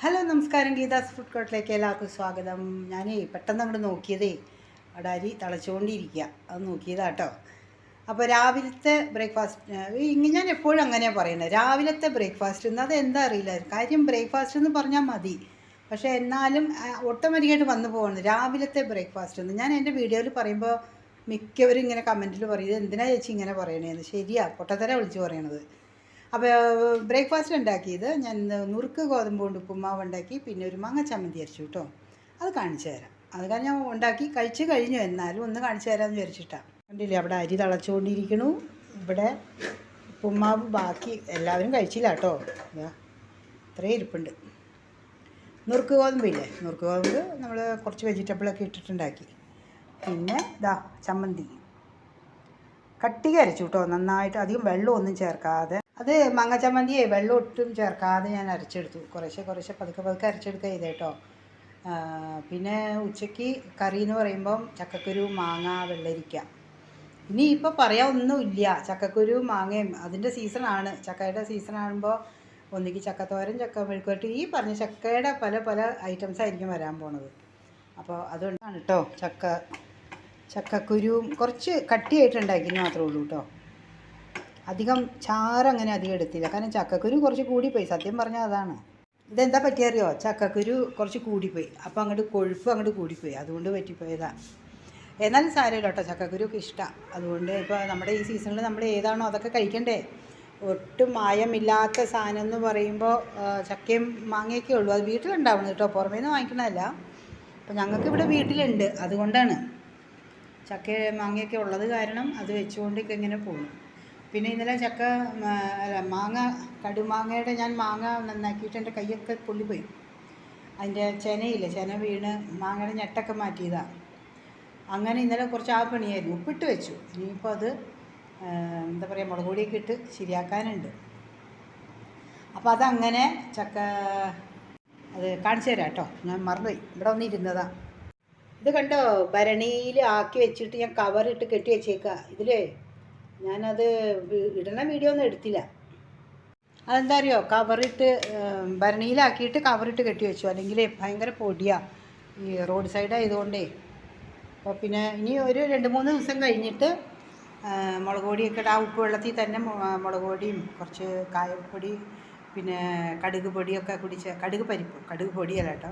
Hello നമസ്കാരം. Geetha's food കോർട്ടിലേക്ക് എല്ലാവർക്കും സ്വാഗതം. ഞാൻ പെട്ടെന്ന് അങ്ങോട്ട് നോക്കിയതേ അവിടെ അരി തിളച്ചുകൊണ്ടിരിക്കുക അത് നോക്കിയതാട്ടോ. അപ്പോൾ രാവിലത്തെ ബ്രേക്ക്ഫാസ്റ്റ് ഇങ്ങനെ ഞാൻ എപ്പോഴും അങ്ങനെയാണ് പറയുന്നത് രാവിലത്തെ ബ്രേക്ക്ഫാസ്റ്റ് എന്ന് അത് എന്താ അറിയില്ല. കാര്യം ബ്രേക്ക്ഫാസ്റ്റ് എന്ന് പറഞ്ഞാൽ മതി. പക്ഷേ എന്നാലും ഓട്ടോമാറ്റിക്കായിട്ട് വന്നു പോകണം രാവിലത്തെ ബ്രേക്ക്ഫാസ്റ്റ് എന്ന് ഞാൻ എന്റെ വീഡിയോയിൽ പറയുമ്പോൾ മിക്കവരും ഇങ്ങനെ കമന്റിൽ പറയും "ഇത് എന്തിനാ ചേച്ചി ഇങ്ങനെ പറയണേന്ന്? ശരിയാ പൊട്ടത്തര വിളിച്ച് പറയണത്. അപ്പോൾ ബ്രേക്ക്ഫാസ്റ്റ് ഉണ്ടാക്കിയത് ഞാൻ നുറുക്ക് ഗോതമ്പ് കൊണ്ട് ഉപ്പുമാവ് ഉണ്ടാക്കി പിന്നെ ഒരു മാങ്ങ ചമ്മന്തി അരച്ചു കേട്ടോ അത് കാണിച്ചു തരാം. അത് കാരണം ഞാൻ ഉണ്ടാക്കി കഴിച്ച് കഴിഞ്ഞു. എന്നാലും ഒന്ന് കാണിച്ചു തരാമെന്ന് വിചാരിച്ചിട്ടാണ് കണ്ടില്ലേ അവിടെ അരി തിളച്ചുകൊണ്ടിരിക്കണു. ഇവിടെ ഉപ്പുമാവ് ബാക്കി എല്ലാവരും കഴിച്ചില്ല കേട്ടോ ഇതാ ഇത്രയും ഇരിപ്പുണ്ട്. നുറുക്ക് ഗോതമ്പില്ലേ നുറുക്ക് ഗോതമ്പ് നമ്മൾ കുറച്ച് വെജിറ്റബിളൊക്കെ ഇട്ടിട്ടുണ്ടാക്കി. പിന്നെ ഇതാ ചമ്മന്തി. കട്ടിക അരച്ചു കേട്ടോ നന്നായിട്ട് അധികം വെള്ളമൊന്നും ചേർക്കാതെ. അത് മാങ്ങ ചമ്മന്തിയെ വെള്ളം ഒട്ടും ചേർക്കാതെ ഞാൻ അരച്ചെടുത്തു. കുറേശ്ശെ കുറേശ്ശെ പതുക്കെ പതുക്കെ അരച്ചെടുക്കുക ചെയ്തേ കേട്ടോ പിന്നെ ഉച്ചയ്ക്ക് കറി എന്ന് പറയുമ്പം ചക്കക്കുരു മാങ്ങ വെള്ളരിക്ക. ഇനി ഇപ്പോൾ പറയാൻ ഒന്നുമില്ല ചക്കക്കുരു മാങ്ങയും അതിന്റെ സീസണാണ് ചക്കയുടെ സീസൺ ആകുമ്പോൾ ഒന്നിക്ക് ചക്കത്തോരൻ ചക്ക മെഴുക്കുവരട്ടി ഈ പറഞ്ഞ ചക്കയുടെ പല പല ഐറ്റംസ് ആയിരിക്കും വരാൻ പോണത്. അപ്പോൾ അതുകൊണ്ടാണ് കേട്ടോ ചക്ക ചക്കക്കുരുവും കുറച്ച് കട്ടിയായിട്ടുണ്ടാക്കി മാത്രമേ ഉള്ളൂ കേട്ടോ അധികം ചാറങ്ങനെ അധികം എടുത്തില്ല. കാരണം ചക്കക്കുരു കുറച്ച് കൂടിപ്പോയി സത്യം പറഞ്ഞാൽ അതാണ്. ഇതെന്താ പറ്റിയറിയോ? ചക്കക്കുരു കുറച്ച് കൂടിപ്പോയി അപ്പോൾ അങ്ങോട്ട് കൊഴുപ്പ് അങ്ങോട്ട് കൂടിപ്പോയി അതുകൊണ്ട് പറ്റിപ്പോയതാണ് എന്നാലും സാരമില്ല കേട്ടോ. ചക്കക്കുരുക്ക് ഇഷ്ടമാണ് അതുകൊണ്ട് ഇപ്പോൾ നമ്മുടെ ഈ സീസണിൽ നമ്മൾ ഏതാണോ അതൊക്കെ കഴിക്കണ്ടേ? ഒട്ടും മായമില്ലാത്ത സാധനം എന്ന് പറയുമ്പോൾ ചക്കയും മാങ്ങയൊക്കെ ഉള്ളൂ. അത് വീട്ടിലുണ്ടാവണം കേട്ടോ. പുറമേ നിന്ന് വാങ്ങിക്കണമല്ല അപ്പോൾ ഞങ്ങൾക്ക് ഇവിടെ വീട്ടിലുണ്ട്. അതുകൊണ്ടാണ് ചക്ക മാങ്ങയൊക്കെ ഉള്ളത് കാരണം അത് വെച്ചുകൊണ്ടൊക്കെ ഇങ്ങനെ പോകുന്നു പിന്നെ ഇന്നലെ ചക്ക അല്ല മാങ്ങ കടുമാങ്ങയുടെ ഞാൻ മാങ്ങ നന്നാക്കിയിട്ട് എന്റെ കൈയൊക്കെ പൊള്ളിപ്പോയി. അതിന്റെ ചെനയില്ല ചെന വീണ് മാങ്ങയുടെ ഞെട്ടൊക്കെ മാറ്റിയതാണ് അങ്ങനെ ഇന്നലെ കുറച്ച് ആ പണിയായിരുന്നു ഉപ്പിട്ട് വെച്ചു. ഇനിയിപ്പോൾ അത് എന്താ പറയുക മുളക് പൊടിയൊക്കെ ഇട്ട് ശരിയാക്കാനുണ്ട്. അപ്പോൾ അതങ്ങനെ ചക്ക അത് കാണിച്ചു തരാം കേട്ടോ. ഞാൻ മറന്നുപോയി. ഇവിടെ വന്നിരുന്നതാ. ഇത് കണ്ടോ? ഭരണിയിൽ ആക്കി വെച്ചിട്ട് ഞാൻ കവറിട്ട് കെട്ടി വെച്ചേക്കുക ഇതിലേ ഞാനത് ഇടണ വീഡിയോ ഒന്നും എടുത്തില്ല. അതെന്താ അറിയോ കവറിട്ട് ഭരണിയിലാക്കിയിട്ട് കവറിട്ട് കെട്ടി വെച്ചു. അല്ലെങ്കിൽ ഭയങ്കര പൊടിയാണ് ഈ റോഡ് സൈഡ് ആയതുകൊണ്ടേ. അപ്പോൾ പിന്നെ ഇനി ഒരു രണ്ട് മൂന്ന് ദിവസം കഴിഞ്ഞിട്ട് മുളക് പൊടിയൊക്കെ ആ ഉപ്പ് വെള്ളത്തിൽ തന്നെ മുളക് പൊടിയും കുറച്ച് കായപ്പൊടി പിന്നെ കടുക് പൊടിയൊക്കെ കുടിച്ച് കടുക് പരിപ്പ് കടുക് പൊടിയല്ല കേട്ടോ.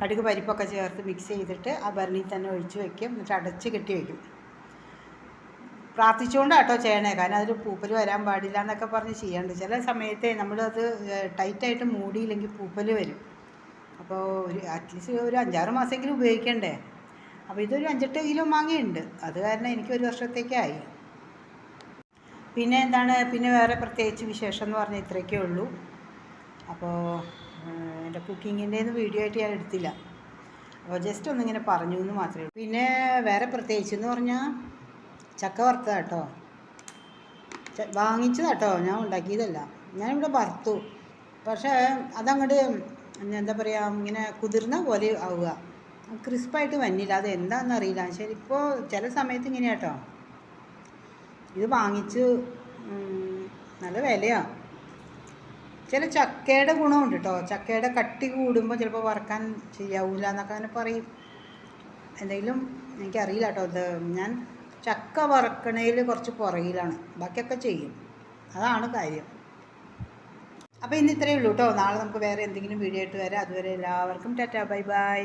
കടുക് പരിപ്പൊക്കെ ചേർത്ത് മിക്സ് ചെയ്തിട്ട് ആ ഭരണിയിൽ തന്നെ ഒഴിച്ച് വെക്കും. എന്നിട്ട് അടച്ച് കെട്ടി വെക്കും. പ്രാർത്ഥിച്ചുകൊണ്ടാണ് കേട്ടോ ചെയ്യണേ. കാരണം അതിൽ പൂപ്പൽ വരാൻ പാടില്ല എന്നൊക്കെ പറഞ്ഞ് ചെയ്യാണ്ട്. ചില സമയത്തെ നമ്മളത് ടൈറ്റായിട്ട് മൂടിയില്ലെങ്കിൽ പൂപ്പൽ വരും. അപ്പോൾ ഒരു അറ്റ്ലീസ്റ്റ് ഒരു അഞ്ചാറ് മാസമെങ്കിലും ഉപയോഗിക്കണ്ടേ. അപ്പോൾ ഇതൊരു അഞ്ചെട്ട് കിലോ മാങ്ങയുണ്ട്. അത് കാരണം എനിക്ക് ഒരു വർഷത്തേക്കായി. പിന്നെ എന്താണ്? പിന്നെ വേറെ പ്രത്യേകിച്ച് വിശേഷം എന്ന് പറഞ്ഞാൽ ഇത്രയൊക്കെ ഉള്ളൂ. അപ്പോൾ എന്റെ കുക്കിങ്ങിന്റെ വീഡിയോ ആയിട്ട് ഞാൻ എടുത്തില്ല. അപ്പോൾ ജസ്റ്റ് ഒന്നിങ്ങനെ പറഞ്ഞു എന്ന് മാത്രമേ ഉള്ളൂ. പിന്നെ വേറെ പ്രത്യേകിച്ച് എന്ന് പറഞ്ഞാൽ ചക്ക വറുത്തതാ കേട്ടോ. വാങ്ങിച്ചതാ കേട്ടോ ഞാൻ ഉണ്ടാക്കിയതല്ല. ഞാനിവിടെ വറുത്തു. പക്ഷേ അതങ്ങോട്ട് എന്താ പറയുക ഇങ്ങനെ കുതിർന്ന പോലെ ആവുക. ക്രിസ്പായിട്ട് വന്നില്ല. അത് എന്താണെന്ന് അറിയില്ല. ശരി ഇപ്പോൾ ചില സമയത്ത് ഇങ്ങനെ കേട്ടോ. ഇത് വാങ്ങിച്ച് നല്ല വിലയാണ് ചില ചക്കയുടെ ഗുണമുണ്ട് കേട്ടോ. ചക്കയുടെ കട്ടി കൂടുമ്പോൾ ചിലപ്പോൾ വറക്കാൻ ശരിയാവില്ല എന്നൊക്കെ അങ്ങനെ പറയും. എന്തെങ്കിലും എനിക്കറിയില്ല കേട്ടോ. ഇത് ഞാൻ ചക്ക വറക്കണയിൽ കുറച്ച് പുറകിലാണ് ബാക്കിയൊക്കെ ചെയ്യും. അതാണ് കാര്യം. അപ്പോൾ ഇന്ന് ഇത്രയേ ഉള്ളൂ കേട്ടോ നാളെ നമുക്ക് വേറെ എന്തെങ്കിലും വീഡിയോ ആയിട്ട് വരാം. അതുവരെ എല്ലാവർക്കും ടാറ്റാ. Bye bye.